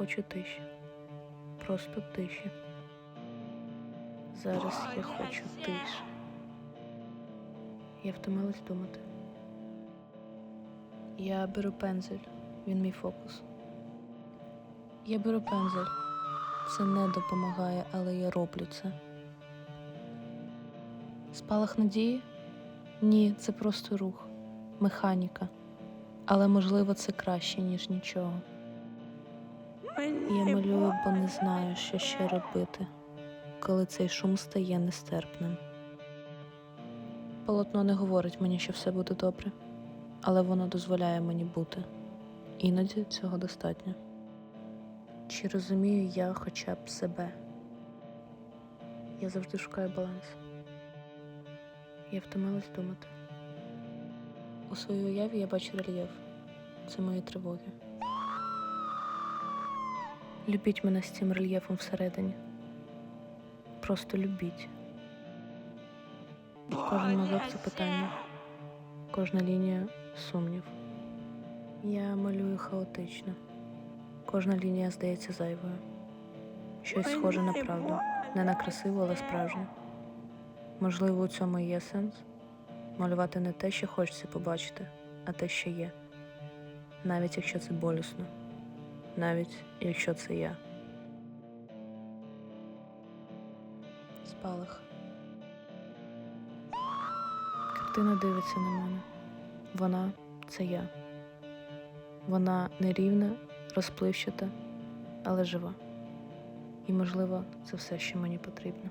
хочу тиші. Просто тиші. Зараз я хочу тиші. Я втомилась думати. Я беру пензель, він мій фокус. Я беру пензель. Це не допомагає, але я роблю це. Спалах надії? Ні, це просто рух, механіка. Але можливо це краще, ніж нічого. Я малюю, бо не знаю, що ще робити, коли цей шум стає нестерпним. Полотно не говорить мені, що все буде добре, але воно дозволяє мені бути. Іноді цього достатньо. Чи розумію я хоча б себе? Я завжди шукаю баланс. Я втомилась думати. У своїй уяві я бачу рельєф. Це мої тривоги. Любіть мене з цим рельєфом всередині. Просто любіть. Кожен мазок це питання, кожна лінія сумнів. Я малюю хаотично. Кожна лінія здається зайвою. Щось схоже на правду, не на красиву, але справжню. Можливо, у цьому і є сенс малювати не те, що хочеться побачити, а те, що є. Навіть якщо це болісно, навіть якщо це я. Спалах. Картина дивиться на мене. Вона це я. Вона нерівна, розпливчата, але жива. І, можливо, це все, що мені потрібно.